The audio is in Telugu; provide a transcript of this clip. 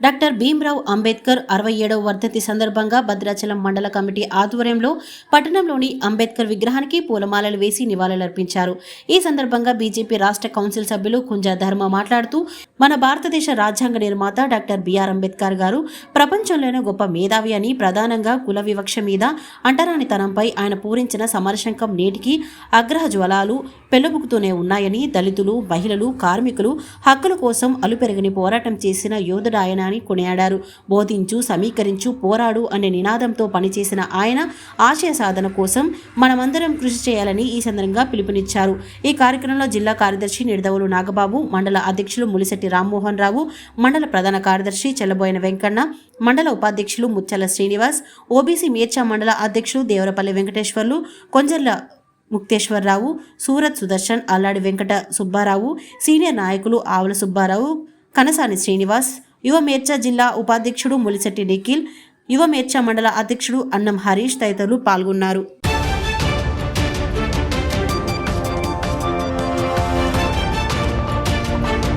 డాక్టర్ భీమ్రావ్ అంబేద్కర్ అరవై ఏడవ వర్ధంతి సందర్భంగా భద్రాచలం మండల కమిటీ ఆధ్వర్యంలో పట్టణంలోని అంబేద్కర్ విగ్రహానికి పూలమాలలు వేసి నివాళులర్పించారు. ఈ సందర్భంగా బీజేపీ రాష్ట్ర కౌన్సిల్ సభ్యులు కుంజా ధర్మ మాట్లాడుతూ మన భారతదేశ రాజ్యాంగ నిర్మాత డాక్టర్ బిఆర్ అంబేద్కర్ గారు ప్రపంచంలోనే గొప్ప మేధావి అని ప్రధానంగా కుల వివక్ష మీద అంటరానితనంపై ఆయన పూరించిన సమరశంకం నేటికి అగ్రహ జ్వలాలు పెళ్ళబుకుతూనే ఉన్నాయని దళితులు మహిళలు కార్మికులు హక్కుల కోసం అలుపెరగని పోరాటం చేసిన యోధుడు ఆయన అని కొనియాడారు. బోధించు సమీకరించు పోరాడు అనే నినాదంతో పనిచేసిన ఆయన ఆశయ సాధన కోసం మనమందరం కృషి చేయాలని ఈ సందర్భంగా పిలుపునిచ్చారు. ఈ కార్యక్రమంలో జిల్లా కార్యదర్శి నిడదవులు నాగబాబు మండల అధ్యక్షులు ములిశెట్టి రామ్మోహన్ రావు మండల ప్రధాన కార్యదర్శి చెల్లబోయిన వెంకన్న మండల ఉపాధ్యక్షులు ముచ్చల శ్రీనివాస్ ఓబీసీ మేర్చా మండల అధ్యక్షులు దేవరపల్లి వెంకటేశ్వర్లు కొంజర్ల ముక్తేశ్వరరావు సూరత్ సుదర్శన్ అల్లాడి వెంకట సుబ్బారావు సీనియర్ నాయకులు ఆవుల సుబ్బారావు కనసాని శ్రీనివాస్ యువ మేర్చా జిల్లా ఉపాధ్యక్షుడు ములిశెట్టి నిఖిల్ యువ మేర్చా మండల అధ్యక్షుడు అన్నం హరీష్ తదితరులు పాల్గొన్నారు.